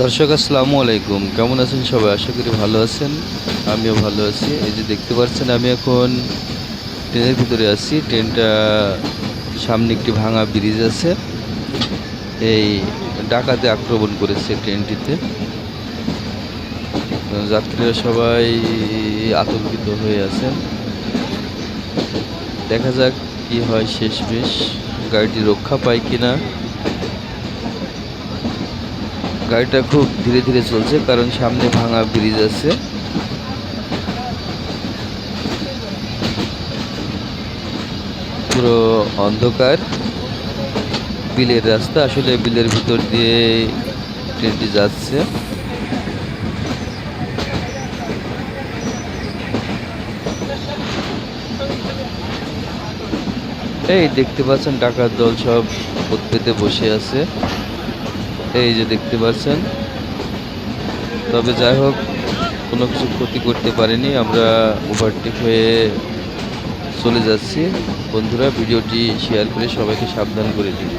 দর্শক, আসসালামু আলাইকুম। কেমন আছেন সবাই? আশা করি ভালো আছেন। আমিও ভালো আছি। এই যে দেখতে পাচ্ছেন, আমি এখন ট্রেনের ভিতরে আছি। ট্রেনটা সামনে একটি ভাঙা ব্রিজ আছে। এই ডাকাতে আক্রমণ করেছে ট্রেনটিতে। যাত্রীরা সবাই আতঙ্কিত হয়ে আছেন। দেখা যাক কি হয় শেষমেশ। গাড়িটি রক্ষা পায় কিনা। গাড়িটা খুব ধীরে ধীরে চলছে, কারণ সামনে ভাঙা ব্রিজ আছে। পুরো অন্ধকার। বিলের রাস্তা আসলে বিলের ভিতর দিয়ে ট্রেনটি যাচ্ছে। এই দেখতে পাচ্ছেন ডাকাত দল সব পেতে বসে আছে। এই যে দেখতে পাচ্ছেন। তবে যাই হোক, কোনো কিছু ক্ষতি করতে পারিনি। আমরা ওভারটেক হয়ে চলে যাচ্ছি। বন্ধুরা, ভিডিওটি শেয়ার করে সবাইকে সাবধান করে দিন।